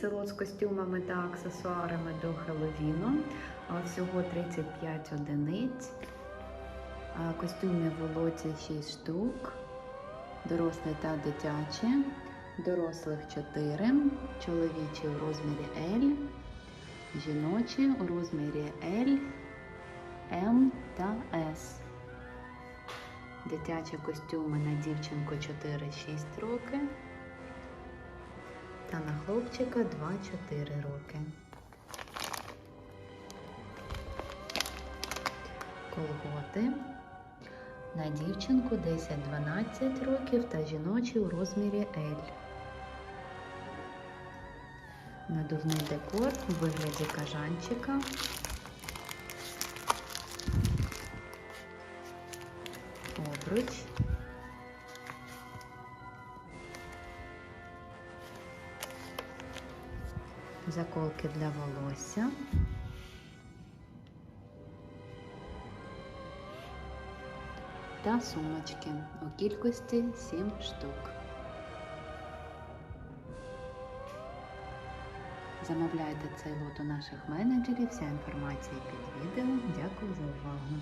Це лот з костюмами та аксесуарами до Хеллоуіну. А Всього 35 одиниць. А Костюмів у лоті 6 штук. Дорослі та дитячі. Дорослих 4. Чоловічі у розмірі L. Жіночі у розмірі L, М та С. Дитячі костюми на дівчинку 4-6 роки та на хлопчика 2-4 роки. Колготи на дівчинку 10-12 років та жіночі у розмірі L. Надувний декор у вигляді кажанчика. Обруч. Заколки для волосся. Та сумочки у кількості 7 штук. Замовляйте цей лот у наших менеджерів. Вся інформація під відео. Дякую за увагу.